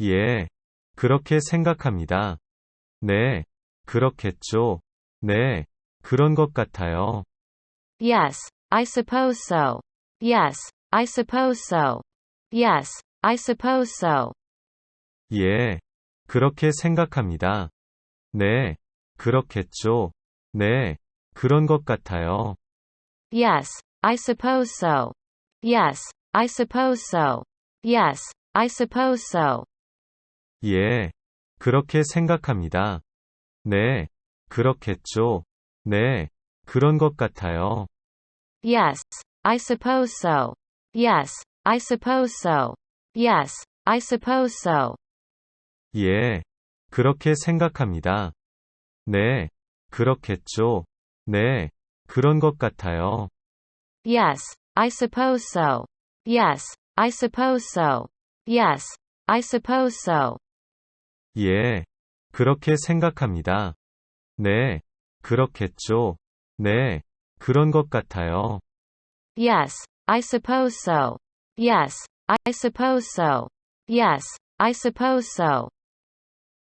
예, 그렇게 생각합니다. 네, 그렇겠죠. 네, 그런 것 같아요. Yes, I suppose so. Yes, I suppose so. Yes, I suppose so. 예, 그렇게 생각합니다. 네, 그렇겠죠. 네, 그런 것 같아요. Yes, I suppose so. Yes, I suppose so. Yes, I suppose so. 예, 그렇게 생각합니다. 네, 그렇겠죠. 네, 그런 것 같아요. Yes, I suppose so. Yes, I suppose so. Yes, I suppose so. 예, 그렇게 생각합니다. 네, 그렇겠죠. 네, 그런 것 같아요. Yes, I suppose so. Yes, I suppose so. Yes, I suppose so. 예, 그렇게 생각합니다. 네, 그렇겠죠. 네, 그런 것 같아요. Yes, I suppose so. Yes, I suppose so. Yes, I suppose so.